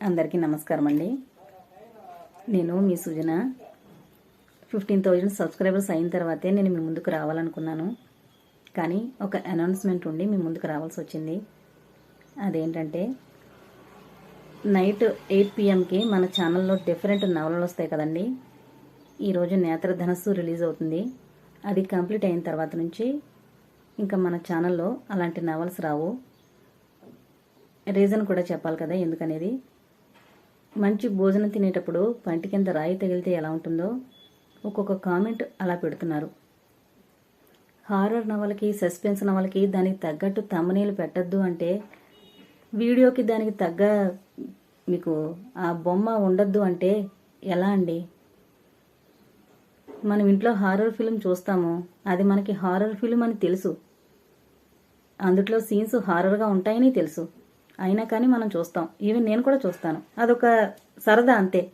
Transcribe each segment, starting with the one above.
అందరికీ నమస్కారం అండి. నేను మీ సుజన. ఫిఫ్టీన్ థౌజండ్ సబ్స్క్రైబర్స్ అయిన తర్వాతే నేను మీ ముందుకు రావాలనుకున్నాను. కానీ ఒక అనౌన్స్మెంట్ ఉండి మీ ముందుకు రావాల్సి వచ్చింది. అదేంటంటే నైట్ ఎయిట్ పిఎంకి మన ఛానల్లో డిఫరెంట్ నవలలు వస్తాయి కదండి. ఈరోజు నేత్రధనస్సు రిలీజ్ అవుతుంది. అది కంప్లీట్ అయిన తర్వాత నుంచి ఇంకా మన ఛానల్లో అలాంటి నవల్స్ రావు. రీజన్ కూడా చెప్పాలి కదా ఎందుకనేది? మంచి భోజనం తినేటప్పుడు పంటి కింద రాయి తగిలితే ఎలా ఉంటుందో ఒక్కొక్క కామెంట్ అలా పెడుతున్నారు. హారర్ నవలకి సస్పెన్స్ నవలకి దానికి తగ్గట్టు తమ్మనీళ్ళు పెట్టద్దు అంటే వీడియోకి దానికి తగ్గ మీకు ఆ బొమ్మ ఉండద్దు అంటే ఎలా అండి? మనం ఇంట్లో హారర్ ఫిల్మ్ చూస్తాము అది మనకి హారర్ ఫిల్మ్ అని తెలుసు. అందుట్లో సీన్స్ హారర్గా ఉంటాయని తెలుసు. అయినా కానీ మనం చూస్తాం. ఈవెన్ నేను కూడా చూస్తాను. అదొక సరదా అంతే.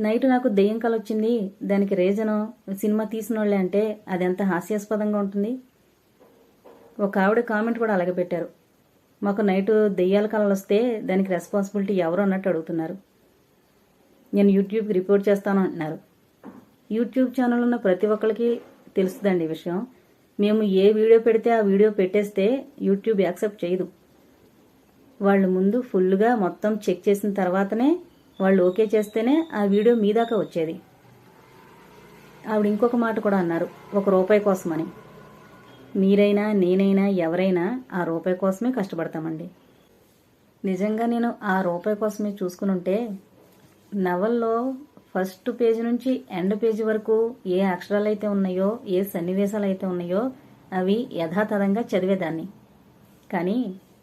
నైట్ నాకు దెయ్యం కల వచ్చింది. దానికి రీజను సినిమా తీసిన వాళ్ళే అంటే అది ఎంత హాస్యాస్పదంగా ఉంటుంది? ఒక ఆవిడ కామెంట్ కూడా అలాగే పెట్టారు. మాకు నైట్ దెయ్యాల కళలు వస్తే దానికి రెస్పాన్సిబిలిటీ ఎవరు అన్నట్టు అడుగుతున్నారు. నేను యూట్యూబ్కి రిపోర్ట్ చేస్తాను అంటున్నారు. యూట్యూబ్ ఛానల్ ఉన్న ప్రతి ఒక్కరికి తెలుస్తుందండి ఈ విషయం. మేము ఏ వీడియో పెడితే ఆ వీడియో పెట్టేస్తే యూట్యూబ్ యాక్సెప్ట్ చేయదు. వాళ్ళు ముందు ఫుల్గా మొత్తం చెక్ చేసిన తర్వాతనే వాళ్ళు ఓకే చేస్తేనే ఆ వీడియో మీ దాకా వచ్చేది. ఆవిడ ఇంకొక మాట కూడా అన్నారు ఒక రూపాయి కోసమని. మీరైనా నేనైనా ఎవరైనా ఆ రూపాయి కోసమే కష్టపడతామండి. నిజంగా నేను ఆ రూపాయి కోసమే చూసుకుని ఉంటే నవల్లో ఫస్ట్ పేజీ నుంచి ఎండ్ పేజీ వరకు ఏ అక్షరాలు అయితే ఉన్నాయో ఏ సన్నివేశాలు అయితే ఉన్నాయో అవి యథాతథంగా చదివేదాన్ని. కానీ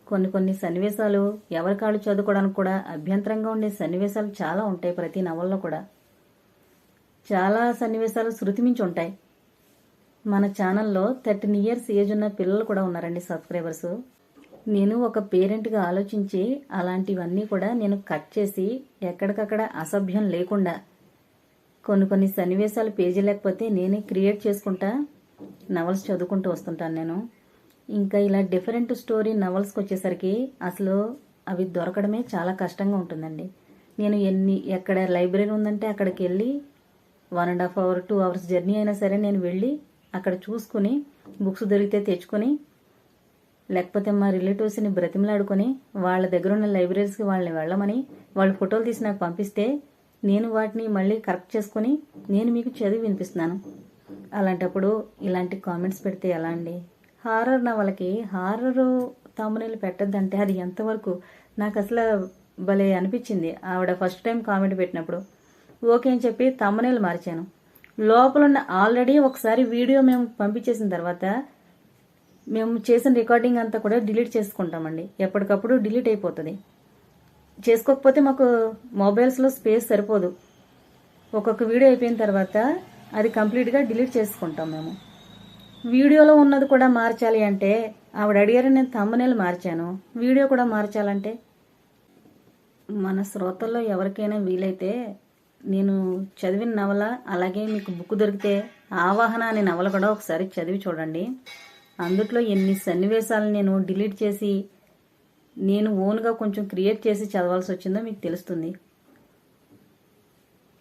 కొన్ని కొన్ని సన్నివేశాలు ఎవరి కాళ్ళు చదువుకోవడానికి కూడా అభ్యంతరంగా ఉండే సన్నివేశాలు చాలా ఉంటాయి ప్రతి నవల్లో కూడా. చాలా సన్నివేశాలు శృతిమించి ఉంటాయి. మన ఛానల్లో థర్టీన్ ఇయర్స్ ఏజ్ ఉన్న పిల్లలు కూడా ఉన్నారండి సబ్స్క్రైబర్స్. నేను ఒక పేరెంట్గా ఆలోచించి అలాంటివన్నీ కూడా నేను కట్ చేసి ఎక్కడికక్కడ అసభ్యం లేకుండా కొన్ని కొన్ని సన్నివేశాలు పేజీ లేకపోతే నేనే క్రియేట్ చేసుకుంటా నవల్స్ చదువుకుంటూ వస్తుంటాను నేను. ఇంకా ఇలా డిఫరెంట్ స్టోరీ నవల్స్కి వచ్చేసరికి అసలు అవి దొరకడమే చాలా కష్టంగా ఉంటుందండి. నేను ఎన్ని ఎక్కడ లైబ్రరీ ఉందంటే అక్కడికి వెళ్ళి one and half hour two hours journey అయినా సరే నేను వెళ్ళి అక్కడ చూసుకుని బుక్స్ దొరికితే తెచ్చుకొని లేకపోతే మా రిలేటివ్స్ని బ్రతిమలాడుకొని వాళ్ళ దగ్గర ఉన్న లైబ్రరీస్కి వాళ్ళని వెళ్ళమని వాళ్ళు ఫోటోలు తీసి నాకు పంపిస్తే నేను వాటిని మళ్ళీ కరెక్ట్ చేసుకొని నేను మీకు చదివి వినిపిస్తున్నాను. అలాంటప్పుడు ఇలాంటి కామెంట్స్ పెడితే ఎలా అండి? హారర్ నవలకి హారర్ తమ్మునీళ్ళు పెట్టద్దంటే అది ఎంతవరకు నాకు అసలు భలే అనిపించింది. ఆవిడ ఫస్ట్ టైం కామెంట్ పెట్టినప్పుడు ఓకే అని చెప్పి తమ్మనేలు మార్చాను. లోపల ఉన్న ఆల్రెడీ ఒకసారి వీడియో మేము పంపించేసిన తర్వాత మేము చేసిన రికార్డింగ్ అంతా కూడా డిలీట్ చేసుకుంటామండి. ఎప్పటికప్పుడు డిలీట్ అయిపోతుంది. చేసుకోకపోతే మాకు మొబైల్స్లో స్పేస్ సరిపోదు. ఒక్కొక్క వీడియో అయిపోయిన తర్వాత అది కంప్లీట్గా డిలీట్ చేసుకుంటాం మేము. వీడియోలో ఉన్నది కూడా మార్చాలి అంటే ఆవిడ అడిగారు నేను తమ్మనేలు మార్చాను. వీడియో కూడా మార్చాలంటే? మన శ్రోతల్లో ఎవరికైనా వీలైతే నేను చదివిన నవల అలాగే మీకు బుక్ దొరికితే ఆవాహన అనే నవల కూడా ఒకసారి చదివి చూడండి. అందుట్లో ఎన్ని సన్నివేశాలు నేను డిలీట్ చేసి నేను ఓన్గా కొంచెం క్రియేట్ చేసి చదవాల్సి వచ్చిందో మీకు తెలుస్తుంది.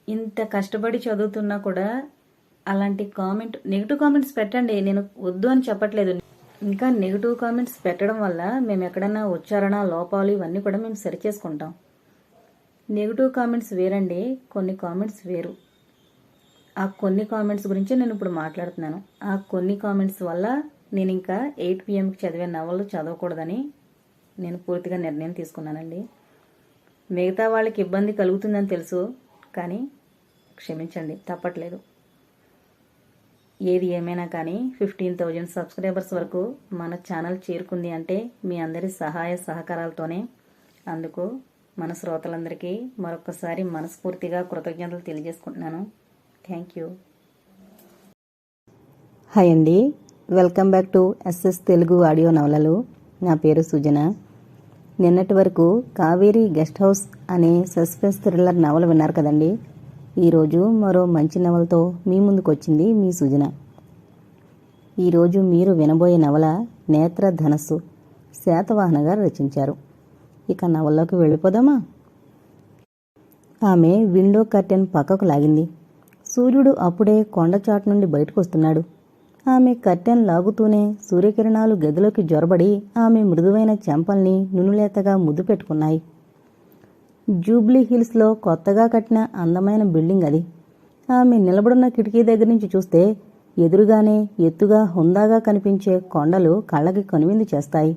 ఇంత కష్టపడి చదువుతున్నా కూడా అలాంటి కామెంట్ నెగిటివ్ కామెంట్స్ పెట్టండి. నేను వద్దు అని చెప్పట్లేదు. ఇంకా నెగిటివ్ కామెంట్స్ పెట్టడం వల్ల మేము ఎక్కడన్నా ఉచ్చారణ లోపాలు ఇవన్నీ కూడా మేము సరి చేసుకుంటాం. నెగిటివ్ కామెంట్స్ వేరండి. కొన్ని కామెంట్స్ వేరు. ఆ కొన్ని కామెంట్స్ గురించి నేను ఇప్పుడు మాట్లాడుతున్నాను. ఆ కొన్ని కామెంట్స్ వల్ల నేను ఇంకా ఎయిట్ పిఎంకి చదివే నవలు చదవకూడదని నేను పూర్తిగా నిర్ణయం తీసుకున్నానండి. మిగతా వాళ్ళకి ఇబ్బంది కలుగుతుందని తెలుసు కానీ క్షమించండి తప్పట్లేదు. ఏది ఏమైనా కానీ ఫిఫ్టీన్ థౌజండ్ సబ్స్క్రైబర్స్ వరకు మన ఛానల్ చేరుకుంది అంటే మీ అందరి సహాయ సహకారాలతోనే అందుకు మన శ్రోతలందరికీ మరొకసారి మనస్ఫూర్తిగా కృతజ్ఞతలు తెలియజేసుకుంటున్నాను. థ్యాంక్ యూ హాయ్ అండి. Welcome back to SS Telugu audio నవలలు నా పేరు సుజన. నిన్నటి వరకు కావేరీ గెస్ట్ హౌస్ అనే సస్పెన్స్ థ్రిల్లర్ నవల విన్నారు కదండి. ఈరోజు మరో మంచి నవలతో మీ ముందుకు వచ్చింది మీ సుజన. ఈరోజు మీరు వినబోయే నవల నేత్ర ధనస్సు శాతవాహన గారు రచించారు. ఇక నవల్లోకి వెళ్ళిపోదామా? ఆమె విండో కర్టెన్ పక్కకు లాగింది. సూర్యుడు అప్పుడే కొండచాటు నుండి బయటకు వస్తున్నాడు ఆమె కర్టెన్ లాగుతూనే సూర్యకిరణాలు గదిలోకి జొరబడి ఆమె మృదువైన చెంపల్ని నునులేతగా ముద్దు పెట్టుకున్నాయి. జూబ్లీ హిల్స్లో కొత్తగా కట్టిన అందమైన బిల్డింగ్ అది. ఆమె నిలబడున్న కిటికీ దగ్గర నుంచి చూస్తే ఎదురుగానే ఎత్తుగా హుందాగా కనిపించే కొండలు కళ్ళకి కనువిందు చేస్తాయి.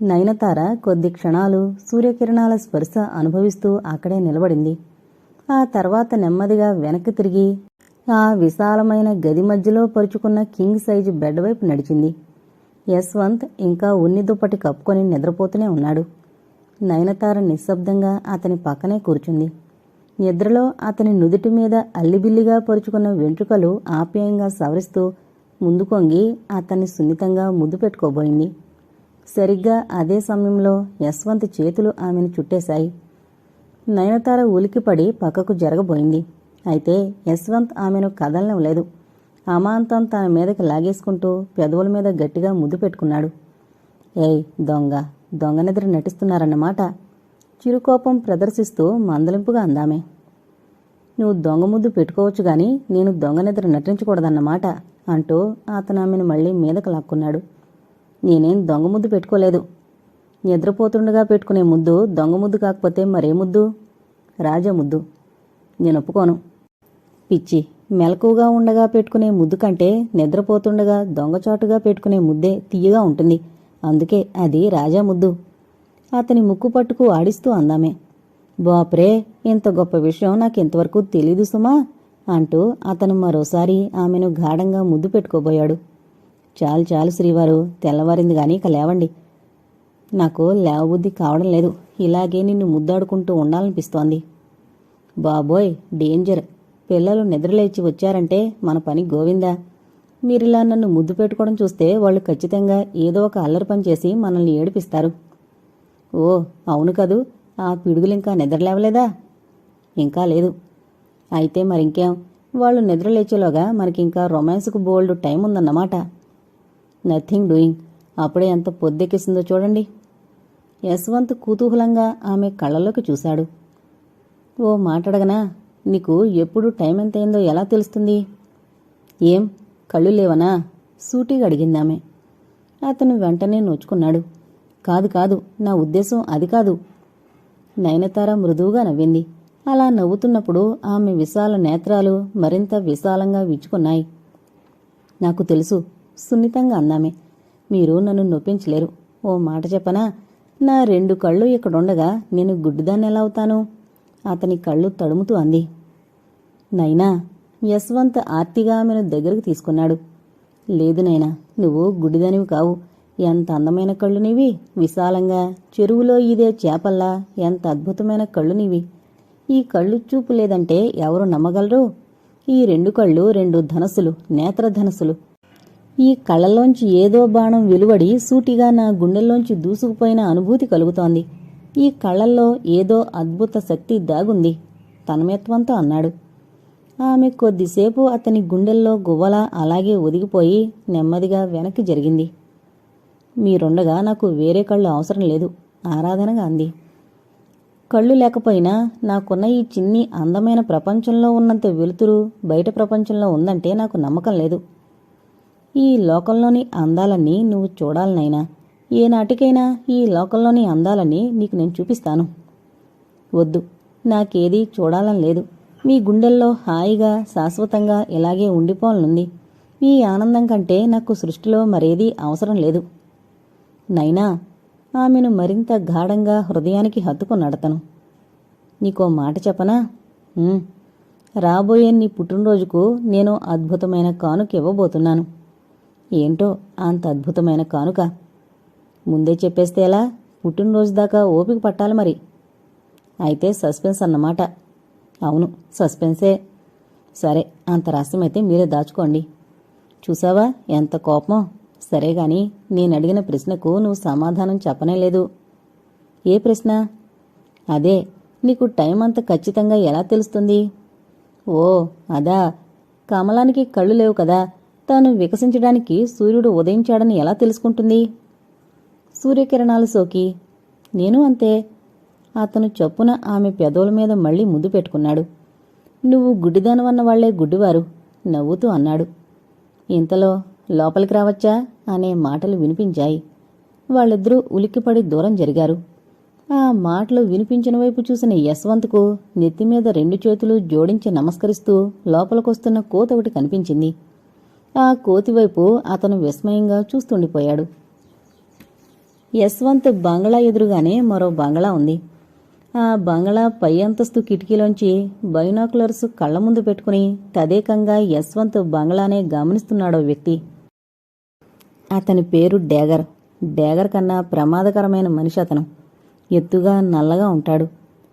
నయనతార కొద్ది క్షణాలు సూర్యకిరణాల స్పర్శ అనుభవిస్తూ అక్కడే నిలబడింది. ఆ తర్వాత నెమ్మదిగా వెనక్కి తిరిగి ఆ విశాలమైన గది మధ్యలో పరుచుకున్న కింగ్ సైజు బెడ్ వైపు నడిచింది. యశ్వంత్ ఇంకా ఉన్ని దుప్పటి కప్పుకొని నిద్రపోతూనే ఉన్నాడు. నయనతార నిశ్శబ్దంగా అతని పక్కనే కూర్చుంది. నిద్రలో అతని నుదుటి మీద అల్లిబిల్లిగా పరుచుకున్న వెంట్రుకలు ఆప్యాయంగా సవరిస్తూ ముందుకొంగి అతన్ని సున్నితంగా ముద్దు పెట్టుకోబోయింది. సరిగ్గా అదే సమయంలో యశ్వంత్ చేతులు ఆమెను చుట్టేశాయి. నయనతార ఉలికిపడి పక్కకు జరగబోయింది. అయితే యశ్వంత్ ఆమెను కదలనివ్వలేదు. అమాంతం తన మీదకి లాగేసుకుంటూ పెదవుల మీద గట్టిగా ముద్దు పెట్టుకున్నాడు. ఏయ్ దొంగ! దొంగ నిద్ర నటిస్తున్నారన్నమాట. చిరుకోపం ప్రదర్శిస్తూ మందలింపుగా అందామే. నువ్వు దొంగ ముద్దు పెట్టుకోవచ్చు గాని నేను దొంగ నిద్ర నటించకూడదన్నమాట అంటూ అతను ఆమెను మళ్ళీ మీదకు లాక్కున్నాడు. నేనేం దొంగ ముద్దు పెట్టుకోలేదు. నిద్రపోతుండగా పెట్టుకునే ముద్దు దొంగ ముద్దు కాకపోతే మరే ముద్దు? రాజా ముద్దు. నేను ఒప్పుకోను. పిచ్చి. మెలకువగా ఉండగా పెట్టుకునే ముద్దు కంటే నిద్రపోతుండగా దొంగచాటుగా పెట్టుకునే ముద్దే తీయగా ఉంటుంది. అందుకే అది రాజా ముద్దు. అతని ముక్కు పట్టుకు ఆడిస్తూ అందామే బాప్రే ఇంత గొప్ప విషయం నాకు ఇంతవరకు తెలీదు సుమా అంటూ అతను మరోసారి ఆమెను గాఢంగా ముద్దు పెట్టుకోబోయాడు. చాలు చాలు శ్రీవారు తెల్లవారింది గాని ఇక లేవండి. నాకు లేవబుద్ధి కావడం లేదు. ఇలాగే నిన్ను ముద్దాడుకుంటూ ఉండాలనిపిస్తోంది. బాబోయ్ డేంజర్. పిల్లలు నిద్రలేచి వచ్చారంటే మన పని గోవిందా? మీరిలా నన్ను ముద్దు పెట్టుకోవడం చూస్తే వాళ్ళు ఖచ్చితంగా ఏదో ఒక అల్లరి పని చేసి మనల్ని ఏడిపిస్తారు. ఓ అవును కదూ. ఆ పిడుగులింకా నిద్రలేవలేదా ఇంకా లేదు. అయితే మరింకేం. వాళ్ళు నిద్రలేచేలోగా మనకింకా రొమాన్స్కు బోల్డ్ టైం ఉందన్నమాట. Nothing doing. అప్పుడే ఎంత పొద్దెక్కిసిందో చూడండి. యశ్వంత్ కుతూహలంగా ఆమె కళ్ళలోకి చూశాడు. ఓ మాట్లాడగనా నీకు ఎప్పుడు టైం ఎంతైందో ఎలా తెలుస్తుంది? ఏం? కళ్ళు లేవనా? సూటిగా అడిగిందామె. అతను వెంటనే నోచుకున్నాడు. కాదు కాదు నా ఉద్దేశం అది కాదు. నయనతార మృదువుగా నవ్వింది. అలా నవ్వుతున్నప్పుడు ఆమె విశాల నేత్రాలు మరింత విశాలంగా విచ్చుకున్నాయి నాకు తెలుసు సున్నితంగా అందామె. మీరు నన్ను నొప్పించలేరు. ఓ మాట చెప్పనా? నా రెండు కళ్ళు ఇక్కడుండగా నేను గుడ్డిదాన్ని ఎలా అవుతాను? అతని కళ్ళు తడుముతూ అంది. నైనా యశ్వంత్ ఆర్తిగా ఆమెను దగ్గరకు తీసుకున్నాడు. లేదు నైనా నువ్వు గుడ్డిదానివి కావు. ఎంత అందమైన కళ్ళు నీవి. విశాలంగా చెరువులో ఇదే చేపల్లా ఎంత అద్భుతమైన కళ్ళు నీవి. ఈ కళ్ళు చూపు లేదంటే ఎవరు నమ్మగలరు? ఈ రెండు కళ్ళు రెండు ధనస్సులు నేత్రధనస్సులు ఈ కళ్ళలోంచి ఏదో బాణం వెలువడి సూటిగా నా గుండెల్లోంచి దూసుకుపోయిన అనుభూతి కలుగుతోంది. ఈ కళ్ళల్లో ఏదో అద్భుత శక్తి దాగుంది. తన్మయత్వంతో అన్నాడు. ఆమె కొద్దిసేపు అతని గుండెల్లో గువ్వల అలాగే ఒదిగిపోయి నెమ్మదిగా వెనక్కి జరిగింది. మీరుండగా నాకు వేరే కళ్ళు అవసరం లేదు ఆరాధనగా అంది. కళ్ళు లేకపోయినా నాకున్న ఈ చిన్ని అందమైన ప్రపంచంలో ఉన్నంత వెలుతురు బయట ప్రపంచంలో ఉందంటే నాకు నమ్మకం లేదు. ఈ లోకంలోని అందాలన్నీ నువ్వు చూడాలనైనా ఏ నాటికైనా ఈ లోకంలోని అందాలన్నీ నీకు నేను చూపిస్తాను. వద్దు నాకేదీ చూడాలని లేదు. మీ గుండెల్లో హాయిగా శాశ్వతంగా ఇలాగే ఉండిపోవాలనుంది. మీ ఆనందం కంటే నాకు సృష్టిలో మరేదీ అవసరం లేదు. నైనా ఆమెను మరింత గాఢంగా హృదయానికి హత్తుకున్నాడతను నీకో మాట చెప్పనా? రాబోయే నీ పుట్టినరోజుకు నేను అద్భుతమైన కానుక ఇవ్వబోతున్నాను. ఏంటో అంత అద్భుతమైన కానుక? ముందే చెప్పేస్తే ఎలా? పుట్టినరోజు దాకా ఓపిక పట్టాలి మరి. అయితే సస్పెన్స్ అన్నమాట. అవును సస్పెన్సే. సరే అంత రహస్యమైతే మీరే దాచుకోండి. చూసావా ఎంత కోపం సరే గాని నేను అడిగిన ప్రశ్నకు నువ్వు సమాధానం చెప్పనే లేదు. ఏ ప్రశ్న? అదే నీకు టైం అంత ఖచ్చితంగా ఎలా తెలుస్తుంది? ఓ అదా. కమలానికి కళ్ళు లేవు కదా. తాను వికసించడానికి సూర్యుడు ఉదయించాడని ఎలా తెలుసుకుంటుంది? సూర్యకిరణాలు సోకి. నేను అంతే. అతను చొప్పున ఆమె పెదవుల మీద మళ్ళీ ముద్దు పెట్టుకున్నాడు. నువ్వు గుడ్డిదానవన్న వాళ్ళే గుడ్డివారు నవ్వుతూ అన్నాడు. ఇంతలో లోపలికి రావచ్చా? అనే మాటలు వినిపించాయి. వాళ్ళిద్దరూ ఉలిక్కిపడి దూరం జరిగారు. ఆ మాటలు వినిపించిన వైపు చూసిన యశ్వంత్కు నెత్తిమీద రెండు చేతులు జోడించి నమస్కరిస్తూ లోపలికొస్తున్న కోత ఒకటి కనిపించింది. ఆ కోతి వైపు అతను విస్మయంగా చూస్తుండిపోయాడు. యశ్వంత్ బంగళా ఎదురుగానే మరో బంగళా ఉంది. ఆ బంగళా పై అంతస్తు కిటికీలోంచి బైనాకులర్స్ కళ్ళ ముందు పెట్టుకుని తదేకంగా యశ్వంత్ బంగళానే గమనిస్తున్నాడో వ్యక్తి. అతని పేరు డేగర్. డేగర్ కన్నా ప్రమాదకరమైన మనిషి అతను. ఎత్తుగా నల్లగా ఉంటాడు.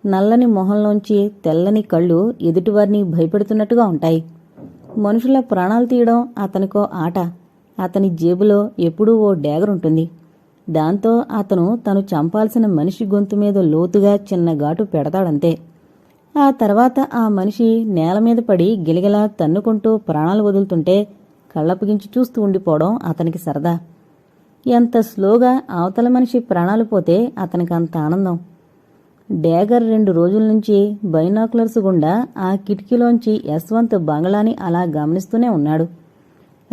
నల్లని మొహంలోంచి తెల్లని కళ్ళు ఎదుటివారిని భయపెడుతున్నట్టుగా ఉంటాయి. మనుషుల ప్రాణాలు తీయడం అతనికో ఆట. అతని జేబులో ఎప్పుడూ ఓ డేగర్ ఉంటుంది. దాంతో అతను తను చంపాల్సిన మనిషి గొంతు మీద లోతుగా చిన్న ఘాటు పెడతాడంతే. ఆ తర్వాత ఆ మనిషి నేల మీద పడి గిలగిలా తన్నుకుంటూ ప్రాణాలు వదులుతుంటే కళ్ళప్పగించి చూస్తూ ఉండిపోవడం అతనికి సరదా. ఎంత స్లోగా అవతల మనిషి ప్రాణాలు పోతే అతనికి అంత ఆనందం. డేగర్ రెండు రోజుల నుంచి బైనాకులర్స్ గుండా ఆ కిటికీలోంచి యశ్వంత్ బంగ్లాని అలా గమనిస్తూనే ఉన్నాడు.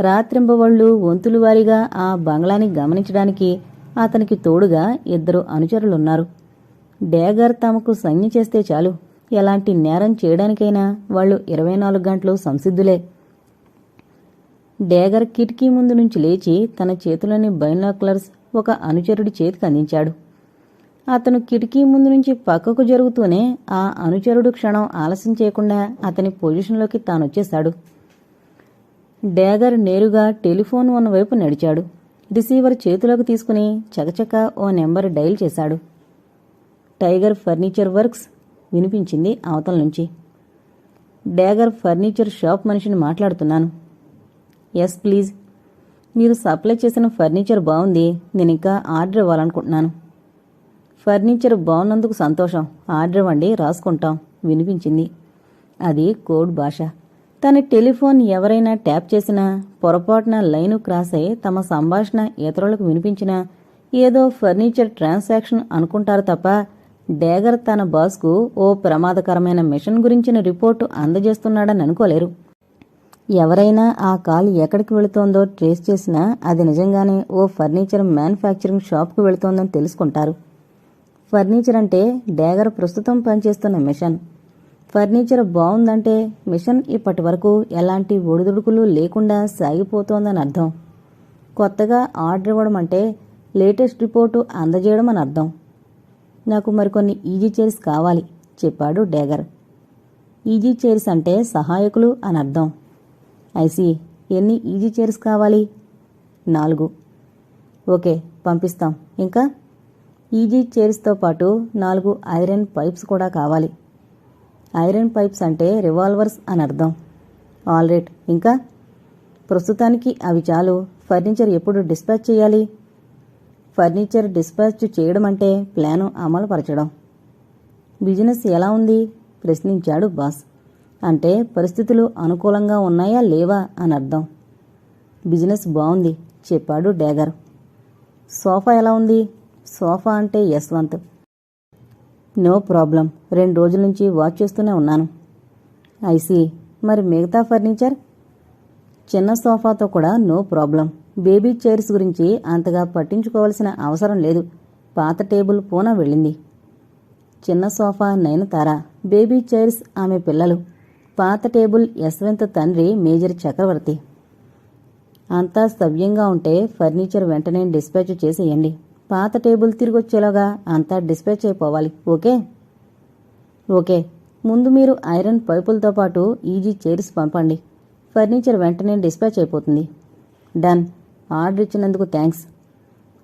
రాత్రింబవళ్ళు వంతులు వారీగా ఆ బంగ్లాని గమనించడానికి అతనికి తోడుగా ఇద్దరు అనుచరులున్నారు. డేగర్ తమకు సంజ్ఞ చేస్తే చాలు. ఎలాంటి నేరం చేయడానికైనా వాళ్ళు ఇరవై నాలుగు గంటలు సంసిద్ధులే. డేగర్ కిటికీ ముందు నుంచి లేచి తన చేతిలోని బైనాక్లర్స్ ఒక అనుచరుడి చేతికి అందించాడు. అతను కిటికీ ముందు నుంచి పక్కకు జరుగుతూనే ఆ అనుచరుడు క్షణం ఆలస్యం చేయకుండా అతని పొజిషన్లోకి తానొచ్చేశాడు. డేగర్ నేరుగా టెలిఫోన్ ఉన్నవైపు నడిచాడు. రిసీవర్ చేతిలోకి తీసుకుని చకచక ఓ నెంబర్ డైల్ చేశాడు. టైగర్ ఫర్నిచర్ వర్క్స్ వినిపించింది అవతల నుంచి. డేగర్ ఫర్నిచర్ షాప్ మనిషిని మాట్లాడుతున్నాను. Yes please. మీరు సప్లై చేసిన ఫర్నిచర్ బాగుంది. నేను ఇంకా ఆర్డర్ ఇవ్వాలనుకుంటున్నాను. ఫర్నిచర్ బాగున్నందుకు సంతోషం. ఆర్డర్ ఇవ్వండి రాసుకుంటాం. వినిపించింది. అది కోడ్ భాష. తన టెలిఫోన్ ఎవరైనా ట్యాప్ చేసినా పొరపాటున లైను క్రాస్ అయి తమ సంభాషణ ఇతరులకు వినిపించినా ఏదో ఫర్నిచర్ ట్రాన్సాక్షన్ అనుకుంటారు తప్ప డేగర్ తన బాస్కు ఓ ప్రమాదకరమైన మిషన్ గురించిన రిపోర్టు అందజేస్తున్నాడని అనుకోలేరు. ఎవరైనా ఆ కాల్ ఎక్కడికి వెళుతోందో ట్రేస్ చేసినా అది నిజంగానే ఓ ఫర్నిచర్ మ్యానుఫ్యాక్చరింగ్ షాప్కు వెళుతోందని తెలుసుకుంటారు. ఫర్నిచర్ అంటే డేగర్ ప్రస్తుతం పనిచేస్తున్న మిషన్. ఫర్నిచర్ బాగుందంటే మిషన్ ఇప్పటి వరకు ఎలాంటి ఒడిదుడుకులు లేకుండా సాగిపోతోందని అర్థం. కొత్తగా ఆర్డర్ ఇవ్వడం అంటే లేటెస్ట్ రిపోర్టు అందజేయడం అని అర్థం. నాకు మరికొన్ని ఈజీ చైర్స్ కావాలి చెప్పాడు డేగర్. ఈజీ చైర్స్ అంటే సహాయకులు అని అర్థం. ఐసి ఎన్ని ఈజీ చైర్స్ కావాలి? నాలుగు. ఓకే పంపిస్తాం. ఇంకా? ఈజీ చైర్స్తో పాటు నాలుగు ఐరన్ పైప్స్ కూడా కావాలి. ఐరన్ పైప్స్ అంటే రివాల్వర్స్ అని అర్థం. All right. ఇంకా? ప్రస్తుతానికి అవి చాలు. ఫర్నిచర్ ఎప్పుడు డిస్పాచ్ చేయాలి? ఫర్నిచర్ డిస్పాచ్ చేయడం అంటే ప్లాను అమలుపరచడం. బిజినెస్ ఎలా ఉంది? ప్రశ్నించాడు బాస్. అంటే పరిస్థితులు అనుకూలంగా ఉన్నాయా లేవా అని అర్థం. బిజినెస్ బాగుంది చెప్పాడు డేగర్. సోఫా ఎలా ఉంది? సోఫా అంటే యశ్వంత్. No problem. రెండు రోజుల నుంచి వాచ్ చేస్తూనే ఉన్నాను. ఐసీ మరి మిగతా ఫర్నిచర్? చిన్న సోఫాతో కూడా నో ప్రాబ్లం. బేబీ చైర్స్ గురించి అంతగా పట్టించుకోవాల్సిన అవసరం లేదు. పాత టేబుల్ పూనా వెళ్ళింది. చిన్న సోఫా నయనతార. బేబీ చైర్స్ ఆమె పిల్లలు. పాత టేబుల్ యశ్వంత్ తండ్రి మేజర్ చక్రవర్తి. అంతా సవ్యంగా ఉంటే ఫర్నిచర్ వెంటనే డిస్పాచ్ చేసేయండి. పాత టేబుల్ తిరిగొచ్చేలాగా అంతా డిస్పాచ్ అయిపోవాలి ఓకే? ఓకే. ముందు మీరు ఐరన్ పైపులతో పాటు ఈజీ చైర్స్ పంపండి. ఫర్నిచర్ వెంటనే డిస్పాచ్ అయిపోతుంది డన్. ఆర్డర్ ఇచ్చినందుకు థ్యాంక్స్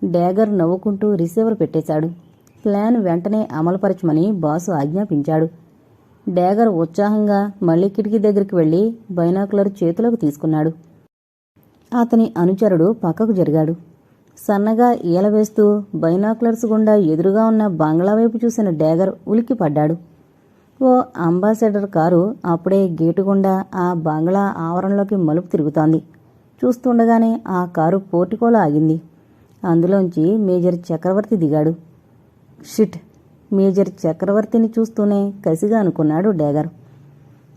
డ్యాగర్ నవ్వుకుంటూ రిసీవర్ పెట్టేశాడు. ప్లాన్ వెంటనే అమలుపరచమని బాసు ఆజ్ఞాపించాడు. డ్యాగర్ ఉత్సాహంగా మళ్ళీ కిటికీ దగ్గరికి వెళ్ళి బైనాకులర్ చేతిలోకి తీసుకున్నాడు. అతని అనుచరుడు పక్కకు జరిగాడు. సన్నగా ఈలవేస్తూ బైనాక్లర్స్ గుండా ఎదురుగా ఉన్న బంగ్లా వైపు చూసిన డేగర్ ఉలిక్కి పడ్డాడు ఓ అంబాసిడర్ కారు అప్పుడే గేటు గుండా ఆ బంగ్లా ఆవరణలోకి మలుపు తిరుగుతోంది. చూస్తుండగానే ఆ కారు పోర్టికోలో ఆగింది. అందులోంచి మేజర్ చక్రవర్తి దిగాడు. షిట్! మేజర్ చక్రవర్తిని చూస్తూనే కసిగా అనుకున్నాడు డేగర్.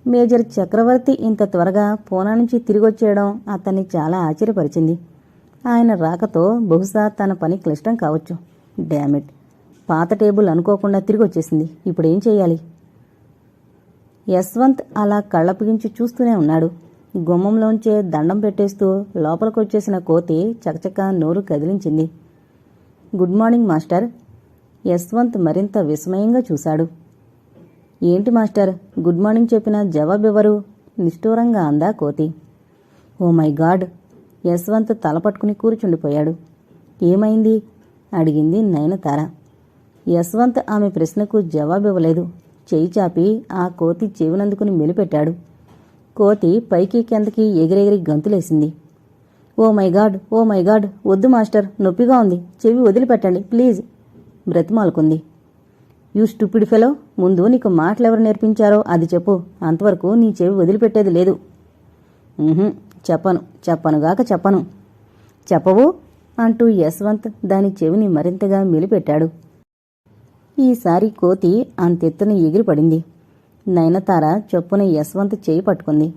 మేజర్ చక్రవర్తి ఇంత త్వరగా పూనా నుంచి తిరిగొచ్చేయడం అతన్ని చాలా ఆశ్చర్యపరిచింది. ఆయన రాకతో బహుశా తన పని క్లిష్టం కావచ్చు. డామిట్ పాత టేబుల్ అనుకోకుండా తిరిగి వచ్చేసింది ఇప్పుడు ఏం చేయాలి? యశ్వంత్ అలా కళ్ళపిగించి చూస్తూనే ఉన్నాడు. గుమ్మంలోంచే దండం పెట్టేస్తూ లోపలికొచ్చేసిన కోతి చకచక నోరు కదిలించింది. Good morning master. యశ్వంత్ మరింత విస్మయంగా చూశాడు. ఏంటి మాస్టర్? గుడ్ మార్నింగ్ చెప్పిన జవాబెవరు? నిష్ఠూరంగా అందా కోతి. ఓ మై గాడ్! యశ్వంత్ తల పట్టుకుని కూర్చుండిపోయాడు. ఏమైంది? అడిగింది నయనతార. యశ్వంత్ ఆమె ప్రశ్నకు జవాబివ్వలేదు. చేయి చాపి ఆ కోతి చెవినందుకుని మెలిపెట్టాడు. కోతి పైకి కిందకి ఎగిరెగిరి గంతులేసింది. Oh my God! Oh my God! వద్దు మాస్టర్! నొప్పిగా ఉంది! చెవి వదిలిపెట్టండి! ప్లీజ్! బ్రతిమాలుకుంది. You stupid fellow! ముందు నీకు మాటలెవరు నేర్పించారో అది చెప్పు. అంతవరకు నీ చెవి వదిలిపెట్టేది లేదు. చెప్పను చెప్పనుగాక చెప్పను. చెప్పవు అంటూ యశ్వంత్ దాని చెవిని మరింతగా మెలిపెట్టాడు. ఈసారి కోతి అంతెత్తున ఎగిరిపడింది. నయనతార చొప్పున యశ్వంత్ చేయి పట్టుకుంది.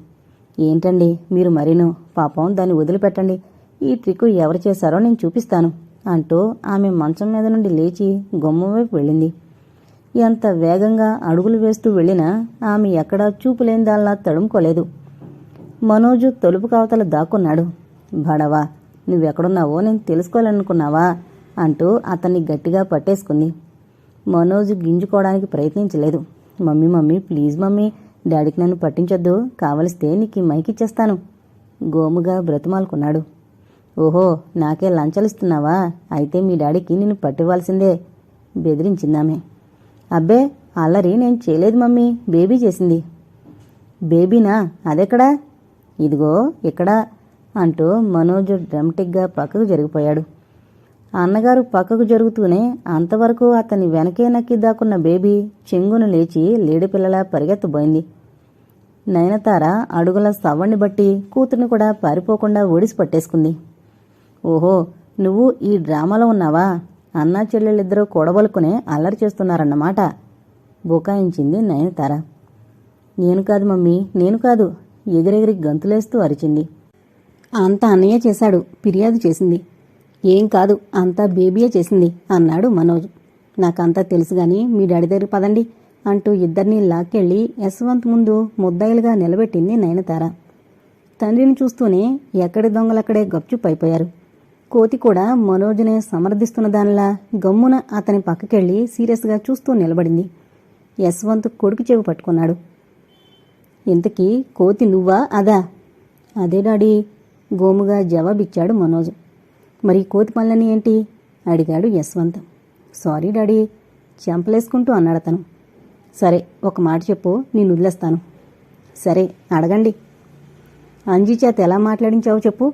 ఏంటండి మీరు మరీను? పాపం దాన్ని వదిలిపెట్టండి. ఈ ట్రిక్ ఎవరు చేశారో నేను చూపిస్తాను అంటూ ఆమె మంచం మీద నుండి లేచి గుమ్మం వైపు వెళ్ళింది. ఎంత వేగంగా అడుగులు వేస్తూ వెళ్ళినా ఆమె ఎక్కడా చూపులేని దానిలా తడుముకోలేదు. మనోజు తలుపు కావతల దాక్కున్నాడు. బడవా నువ్వెక్కడున్నావో నేను తెలుసుకోవాలనుకున్నావా? అంటూ అతన్ని గట్టిగా పట్టేసుకుంది. మనోజ్ గింజుకోవడానికి ప్రయత్నించలేదు. మమ్మీ మమ్మీ ప్లీజ్ మమ్మీ డాడీకి నన్ను పట్టించొద్దు. కావలిస్తే నీకు ఈ మైక్ ఇచ్చేస్తాను. గోముగా బ్రతిమాలుకున్నాడు. ఓహో నాకే లంచలిస్తున్నావా అయితే మీ డాడీకి నిన్ను పట్టివ్వాల్సిందే బెదిరించిందామె. అబ్బే అల్లరి నేను చేయలేదు మమ్మీ బేబీ చేసింది. బేబీనా? అదెక్కడా? ఇదిగో ఇక్కడ అంటూ మనోజ్ డ్రమటిక్గా పక్కకు జరిగిపోయాడు. అన్నగారు పక్కకు జరుగుతూనే అంతవరకు అతని వెనకే నక్కి దాక్కున్న బేబీ చెంగును లేచి లేడిపిల్లలా పరిగెత్తబోయింది. నయనతార అడుగుల సవ్వణ్ణి బట్టి కూతుర్ని కూడా పారిపోకుండా ఒడిసి పట్టేసుకుంది ఓహో నువ్వు ఈ డ్రామాలో ఉన్నావా? అన్నా చెల్లెళ్ళిద్దరూ కూడబలుకునే అల్లరి చేస్తున్నారన్నమాట బుకాయించింది నయనతార. నేను కాదు మమ్మీ నేను కాదు ఎగిరెగిరి గంతులేస్తూ అరిచింది. అంత అన్నయ్య చేశాడు ఫిర్యాదు చేసింది. ఏం కాదు అంతా బేబీయే చేసింది అన్నాడు మనోజ్. నాకంతా తెలుసు గాని మీ డాడీ దగ్గర పదండి అంటూ ఇద్దరినీ లాక్కెళ్ళి యశ్వంత్ ముందు ముద్దాయిలుగా నిలబెట్టింది నయనతార. తండ్రిని చూస్తూనే ఎక్కడి దొంగలక్కడే గప్చుపైపోయారు. కోతి కూడా మనోజ్నే సమర్థిస్తున్న దానిలా గమ్మున అతని పక్కకెళ్ళి సీరియస్గా చూస్తూ నిలబడింది. యశ్వంత్ కొడుకు చెవి పట్టుకున్నాడు. ఇంతకీ కోతి నువ్వా? అదా. అదే డాడీ. గోముగా జవాబిచ్చాడు మనోజ్. మరి కోతి పనులని ఏంటి? అడిగాడు యశ్వంత్. Sorry daddy. చెంపలేసుకుంటూ అన్నాడు అతను. సరే ఒక మాట చెప్పు నేను వదిలేస్తాను. సరే అడగండి. అంజీ చేత ఎలా మాట్లాడించావు చెప్పు.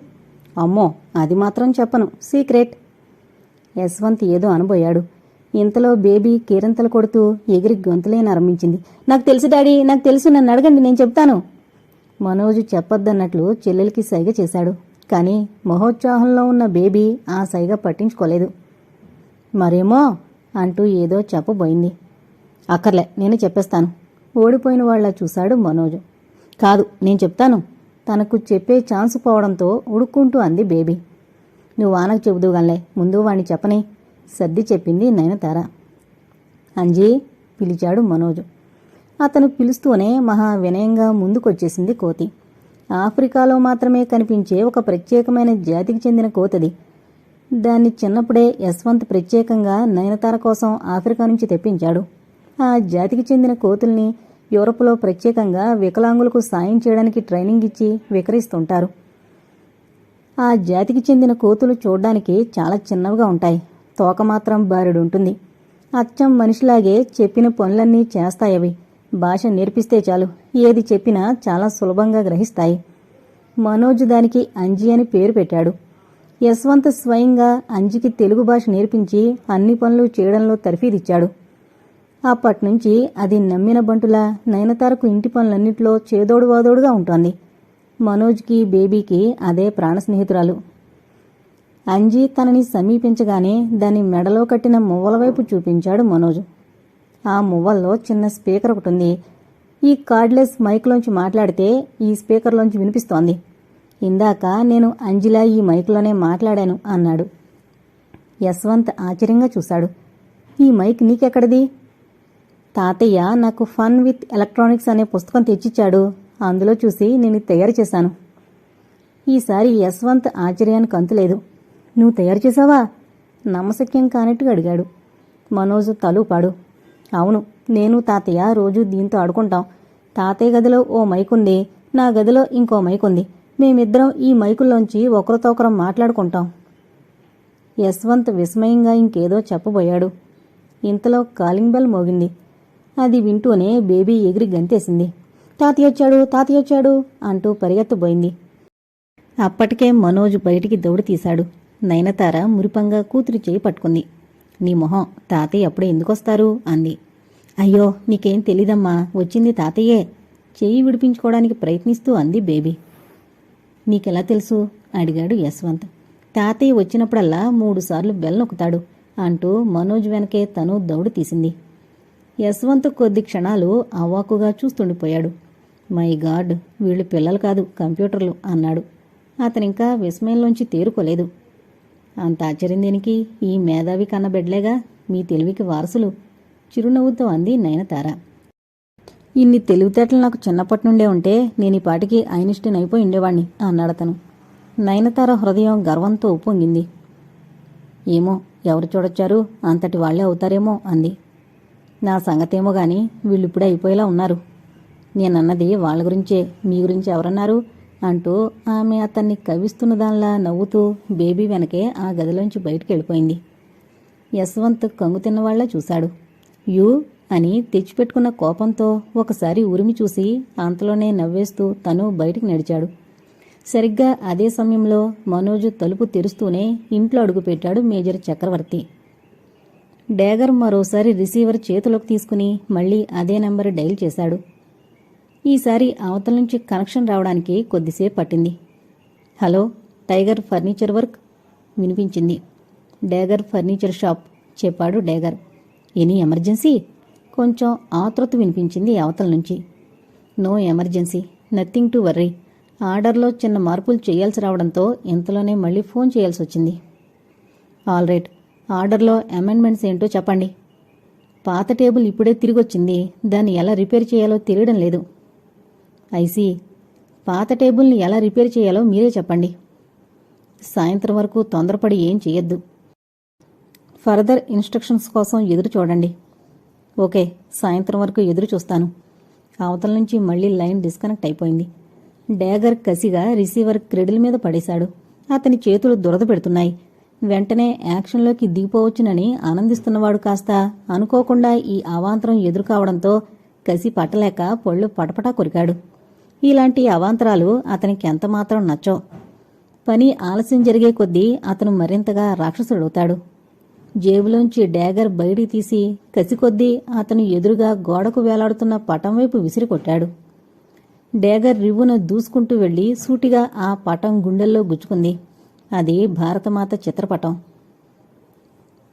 అమ్మో అది మాత్రం చెప్పను. సీక్రెట్. యశ్వంత్ ఏదో అనబోయాడు. ఇంతలో బేబీ కేరింతలు కొడుతూ ఎగిరి గొంతులేని ఆరంభించింది నాకు తెలుసు డాడీ నాకు తెలుసు నన్ను అడగండి నేను చెప్తాను. మనోజు చెప్పొద్దన్నట్లు చెల్లెలికి సైగ చేశాడు. కానీ మహోత్సాహంలో ఉన్న బేబీ ఆ సైగ పట్టించుకోలేదు. మరేమో? అంటూ ఏదో చెప్పబోయింది. అక్కర్లే నేను చెప్పేస్తాను. ఓడిపోయిన వాళ్ళ చూశాడు మనోజు. కాదు నేను చెప్తాను. తనకు చెప్పే ఛాన్స్ పోవడంతో ఉడుక్కుంటూ అంది బేబీ. నువ్వు ఆనకు చెబుదుగాన్లే ముందు వాణ్ణి చెప్పని. సర్ది చెప్పింది నయనతార. అంజీ పిలిచాడు మనోజు. అతను పిలుస్తూనే మహా వినయంగా ముందుకొచ్చేసింది కోతి. ఆఫ్రికాలో మాత్రమే కనిపించే ఒక ప్రత్యేకమైన జాతికి చెందిన కోతది. దాన్ని చిన్నప్పుడే యశ్వంత్ ప్రత్యేకంగా నయనతార కోసం ఆఫ్రికా నుంచి తెప్పించాడు. ఆ జాతికి చెందిన కోతుల్ని యూరప్లో ప్రత్యేకంగా వికలాంగులకు సాయం చేయడానికి ట్రైనింగ్ ఇచ్చి వికరిస్తుంటారు ఆ జాతికి చెందిన కోతులు చూడ్డానికి చాలా చిన్నవిగా ఉంటాయి. తోక మాత్రం బారెడుంటుంది. అచ్చం మనిషిలాగే చెప్పిన పనులన్నీ చేస్తాయవి. భాష నేర్పిస్తే చాలు. ఏది చెప్పినా చాలా సులభంగా గ్రహిస్తాయి. మనోజ్ దానికి అంజి అని పేరు పెట్టాడు. యశ్వంత్ స్వయంగా అంజికి తెలుగు భాష నేర్పించి అన్ని పనులు చేయడంలో తర్ఫీదిచ్చాడు. అప్పట్నుంచి అది నమ్మిన బంటులా నయనతారకు ఇంటి పనులన్నింటిలో చేదోడు వాదోడుగా ఉంటోంది. మనోజ్కి బేబీకి అదే ప్రాణ స్నేహితురాలు అంజీ తనని సమీపించగానే దాని మెడలో కట్టిన మువ్వల వైపు చూపించాడు మనోజ్. ఆ మువ్వల్లో చిన్న స్పీకర్ ఒకటి ఉంది ఈ కార్డ్లెస్ మైక్లోంచి మాట్లాడితే ఈ స్పీకర్లోంచి వినిపిస్తోంది. ఇందాక నేను అంజిలా ఈ మైక్లోనే మాట్లాడాను అన్నాడు. యశ్వంత్ ఆశ్చర్యంగా చూశాడు. ఈ మైక్ నీకెక్కడిది? తాతయ్య నాకు ఫన్ విత్ ఎలక్ట్రానిక్స్ అనే పుస్తకం తెచ్చిచ్చాడు. అందులో చూసి నేను తయారు చేశాను. ఈసారి యశ్వంత్ ఆశ్చర్యానికి అంతులేదు. నువ్వు తయారు చేసావా నమ్మశక్యం కానట్టుగా అడిగాడు. మనోజ్ తలూపాడు. అవును నేను తాతయ్య రోజు దీంతో ఆడుకుంటాం. తాతయ్య గదిలో ఓ మైక్ ఉంది నా గదిలో ఇంకో మైక్ ఉంది మేమిద్దరం ఈ మైకుల్లోంచి ఒకరితో ఒకరం మాట్లాడుకుంటాం. యశ్వంత్ విస్మయంగా ఇంకేదో చెప్పబోయాడు. ఇంతలో కాలింగ్ బెల్ మోగింది. అది వింటూనే బేబీ ఎగిరి గంతేసింది. తాతయ్య వచ్చాడు తాతయ్య వచ్చాడు అంటూ పరిగెత్తబోయింది. అప్పటికే మనోజ్ బయటికి దౌడు తీశాడు. నయనతార మురిపంగా కూతురు చేయి పట్టుకుంది. నీ మొహం తాతయ్య అప్పుడే ఎందుకొస్తారు? అంది. అయ్యో నీకేం తెలీదమ్మా వచ్చింది తాతయ్యే చేయి విడిపించుకోవడానికి ప్రయత్నిస్తూ అంది బేబీ. నీకెలా తెలుసు? అడిగాడు యశ్వంత్. తాతయ్య వచ్చినప్పుడల్లా మూడుసార్లు బెల్ నొక్కుతాడు అంటూ మనోజ్ వెనకే తను దౌడు తీసింది. యశ్వంత్ కొద్ది క్షణాలు అవాకుగా చూస్తుండిపోయాడు. మై గాడ్ వీళ్ళు పిల్లలు కాదు కంప్యూటర్లు అన్నాడు. అతనింకా విస్మయంలోంచి తేరుకోలేదు. అంత ఆశ్చర్యం దేనికి? ఈ మేధావి కన్న బిడ్డలేగా? మీ తెలివికి వారసులు. చిరునవ్వుతో అంది నయనతార. ఇన్ని తెలివితేటలు నాకు చిన్నప్పటి నుండే ఉంటే నేను ఈ పాటికి ఐనిస్టీన్ అయిపోయి ఉండేవాణ్ణి అన్నాడతను నయనతార హృదయం గర్వంతో ఉప్పొంగింది. ఏమో ఎవరు చూడొచ్చారు? అంతటి వాళ్ళే అవుతారేమో అంది. నా సంగతేమో గాని వీళ్ళిప్పుడే అయిపోయేలా ఉన్నారు. నేనన్నది వాళ్ళ గురించే. మీ గురించి ఎవరన్నారు? అంటూ ఆమె అతన్ని కవిస్తున్న దానిలా నవ్వుతూ బేబీ వెనకే ఆ గదిలోంచి బయటికి వెళ్ళిపోయింది. యశ్వంత్ కంగు తిన్నవాళ్ళా చూశాడు. యూ అని తెచ్చిపెట్టుకున్న కోపంతో ఒకసారి ఉరిమి చూసి అంతలోనే నవ్వేస్తూ తను బయటికి నడిచాడు. సరిగ్గా అదే సమయంలో మనోజ్ తలుపు తెరుస్తూనే ఇంట్లో అడుగుపెట్టాడు మేజర్ చక్రవర్తి. డేగర్ మరోసారి రిసీవర్ చేతిలోకి తీసుకుని మళ్ళీ అదే నెంబర్ డైల్ చేశాడు. ఈసారి అవతల నుంచి కనెక్షన్ రావడానికి కొద్దిసేపు పట్టింది. Hello Tiger furniture work? వినిపించింది. డేగర్ ఫర్నిచర్ షాప్ చెప్పాడు డేగర్. Any emergency? కొంచెం ఆతృత వినిపించింది అవతల నుంచి. No emergency nothing to worry. ఆర్డర్లో చిన్న మార్పులు చేయాల్సి రావడంతో ఇంతలోనే మళ్ళీ ఫోన్ చేయాల్సి వచ్చింది. ఆల్ రైట్ ఆర్డర్లో అమెండ్మెంట్స్ ఏంటో చెప్పండి. పాత టేబుల్ ఇప్పుడే తిరిగొచ్చింది. దాన్ని ఎలా రిపేర్ చేయాలో తెలియడం లేదు. ఐసీ పాత టేబుల్ని ఎలా రిపేర్ చేయాలో మీరే చెప్పండి. సాయంత్రం వరకు తొందరపడి ఏం చేయొద్దు. ఫర్దర్ ఇన్స్ట్రక్షన్స్ కోసం ఎదురు చూడండి. ఓకే సాయంత్రం వరకు ఎదురు చూస్తాను. అవతల నుంచి మళ్ళీ లైన్ డిస్కనెక్ట్ అయిపోయింది. డేగర్ కసిగా రిసీవర్ క్రెడిల్ మీద పడేశాడు. అతని చేతులు దురద పెడుతున్నాయి. వెంటనే యాక్షన్లోకి దిగిపోవచ్చునని ఆనందిస్తున్నవాడు కాస్త అనుకోకుండా ఈ అవాంతరం ఎదురుకావడంతో కసి పట్టలేక పొళ్ళు పటపటా కొరికాడు. ఇలాంటి అవాంతరాలు అతనికి ఎంతమాత్రం నచ్చో పని ఆలస్యం జరిగే కొద్దీ అతను మరింతగా రాక్షసుడవుతాడు. జేబులోంచి డ్యాగర్ బయటికి తీసి కసికొద్దీ అతను ఎదురుగా గోడకు వేలాడుతున్న పటం వైపు విసిరికొట్టాడు డేగర్ రివ్వున దూసుకుంటూ వెళ్ళి సూటిగా ఆ పటం గుండెల్లో గుచ్చుకుంది. అది భారతమాత చిత్రపటం.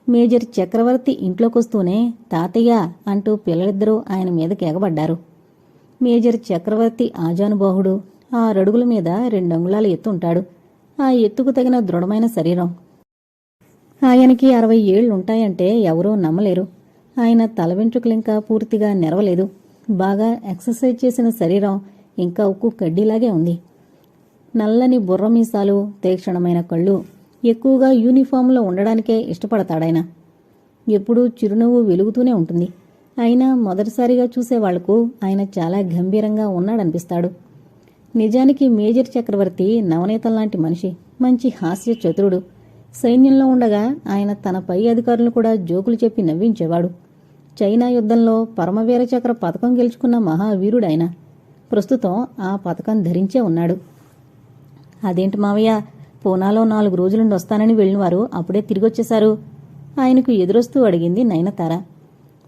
మేజర్ చక్రవర్తి ఇంట్లోకొస్తూనే తాతయ్య అంటూ పిల్లలిద్దరూ ఆయన మీదకి ఎగబడ్డారు మేజర్ చక్రవర్తి ఆజానుబాహుడు ఆ రడుగుల మీద రెండంగుళాల ఎత్తు ఉంటాడు ఆ ఎత్తుకు తగిన దృఢమైన శరీరం. ఆయనకి అరవై ఏళ్ళుంటాయంటే ఎవరూ నమ్మలేరు. ఆయన తల వెంట్రుకలింకా పూర్తిగా నెరవలేదు. బాగా ఎక్సర్సైజ్ చేసిన శరీరం ఇంకా ఉక్కు కడ్డీలాగే ఉంది. నల్లని బుర్ర మీసాలు తీక్షణమైన కళ్ళు ఎక్కువగా యూనిఫామ్లో ఉండడానికే ఇష్టపడతాడాయన. ఎప్పుడూ చిరునవ్వు వెలుగుతూనే ఉంటుంది. అయినా మొదటిసారిగా చూసేవాళ్ళకు ఆయన చాలా గంభీరంగా ఉన్నాడనిపిస్తాడు. నిజానికి మేజర్ చక్రవర్తి నవనీతంలాంటి మనిషి మంచి హాస్య చతురుడు. సైన్యంలో ఉండగా ఆయన తన పై అధికారులను కూడా జోకులు చెప్పి నవ్వించేవాడు. చైనా యుద్ధంలో పరమవీర చక్ర పథకం గెలుచుకున్న మహావీరుడైన. ప్రస్తుతం ఆ పథకం ధరించే ఉన్నాడు. అదేంటి మావయ్య పూనాలో నాలుగు రోజులుండి వస్తానని వెళ్ళినవారు అప్పుడే తిరిగొచ్చేశారు. ఆయనకు ఎదురొస్తూ అడిగింది నయనతార.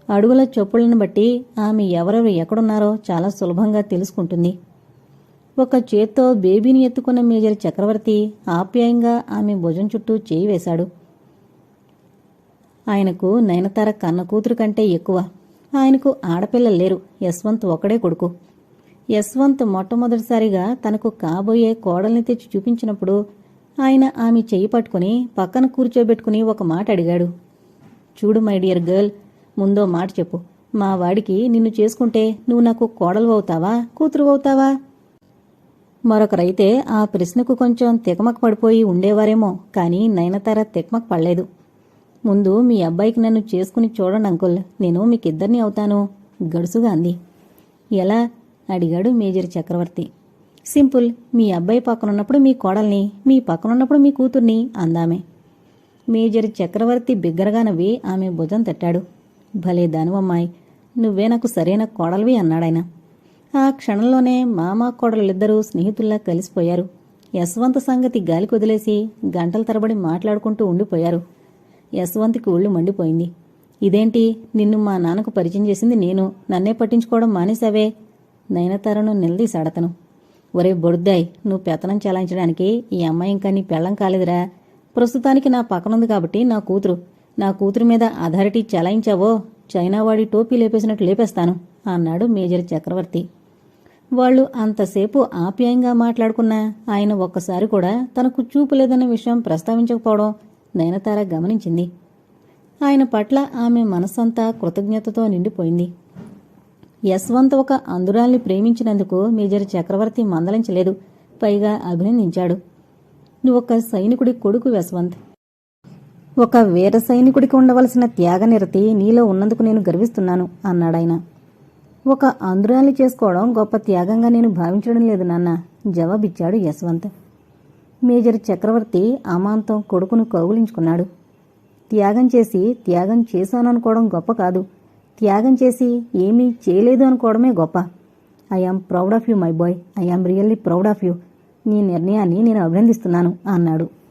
అడుగుల చెప్పులను బట్టి ఆమె ఎవరెవరు ఎక్కడున్నారో చాలా సులభంగా తెలుసుకుంటుంది. ఒక చేత్తో బేబీని ఎత్తుకున్న మేజర్ చక్రవర్తి ఆప్యాయంగా ఆమె భుజం చుట్టూ చేయి వేశాడు. ఆయనకు నయనతార కన్న కూతురు కంటే ఎక్కువ. ఆయనకు ఆడపిల్లలు లేరు. యశ్వంత్ ఒకడే కొడుకు. యశ్వంత్ మొట్టమొదటిసారిగా తనకు కాబోయే కోడల్ని తెచ్చి చూపించినప్పుడు ఆయన ఆమె చెయ్యి పట్టుకుని పక్కన కూర్చోబెట్టుకుని ఒక మాట అడిగాడు. చూడు మై డియర్ గర్ల్ ముందో మాట చెప్పు. మా వాడికి నిన్ను చేసుకుంటే నువ్వు నాకు కోడలు అవుతావా కూతురు అవుతావా మరొకరైతే ఆ ప్రశ్నకు కొంచెం తికమక పడిపోయి ఉండేవారేమో కానీ నయనతార తికమక పడలేదు. ముందు మీ అబ్బాయికి నన్ను చేసుకుని చూడండి అంకుల్ నేను మీకిద్దరిని అవుతాను గడుసుగా అంది. ఎలా? అడిగాడు మేజర్ చక్రవర్తి. సింపుల్ మీ అబ్బాయి పక్కనున్నప్పుడు మీ కోడల్ని మీ పక్కనున్నప్పుడు మీ కూతుర్ని అందామే. మేజర్ చక్రవర్తి బిగ్గరగా నవ్వి ఆమె భుజం తట్టాడు. భలే దానివమ్మాయి. నువ్వే నాకు సరైన కోడలివి అన్నాడాయన. ఆ క్షణంలోనే మామ కోడలిద్దరూ స్నేహితుల్లా కలిసిపోయారు. యశ్వంత్ సంగతి గాలికి వదిలేసి గంటల తరబడి మాట్లాడుకుంటూ ఉండిపోయారు. యశ్వంత్కి ఒళ్ళు మండిపోయింది. ఇదేంటి? నిన్ను మా నాన్నకు పరిచయం చేసింది నేను. నన్నే పట్టించుకోవడం మానేశావే? నయనతారను నిలదీశాడతను. ఒరే బొడుద్దాయ్ నువ్వు పెత్తనం చెలాయించడానికి ఈ అమ్మాయి ఇంకా నీ పెళ్ళం కాలేదురా. ప్రస్తుతానికి నా పక్కనుంది కాబట్టి నా కూతురు. నా కూతురు మీద అథారిటీ చలాయించావో? చైనావాడి టోపీ లేపేసినట్టు లేపేస్తాను అన్నాడు మేజర్ చక్రవర్తి. వాళ్ళు అంతసేపు ఆప్యాయంగా మాట్లాడుకున్నా ఆయన ఒక్కసారి కూడా తనకు చూపు లేదన్న విషయం ప్రస్తావించకపోవడం నయనతార గమనించింది. ఆయన పట్ల ఆమె మనస్సంతా కృతజ్ఞతతో నిండిపోయింది. యశ్వంత్ ఒక అందురాల్ని ప్రేమించినందుకు మేజర్ చక్రవర్తి మందలించలేదు పైగా అభినందించాడు. నువ్వొక్క సైనికుడి కొడుకు యశ్వంత్. ఒక వీర సైనికుడికి ఉండవలసిన త్యాగనిరతి నీలో ఉన్నందుకు నేను గర్విస్తున్నాను అన్నాడాయన. ఒక అందురాల్ని చేసుకోవడం గొప్ప త్యాగంగా నేను భావించడం లేదు నాన్న జవాబిచ్చాడు యశ్వంత్. మేజర్ చక్రవర్తి అమాంతం కొడుకును కౌగులించుకున్నాడు. త్యాగం చేసి త్యాగం చేశాననుకోవడం గొప్ప కాదు. త్యాగం చేసి ఏమీ చేయలేదు అనుకోవడమే గొప్ప. I proud of you my boy I am really proud of you నీ నిర్ణయాన్ని నేను అభినందిస్తున్నాను అన్నాడు.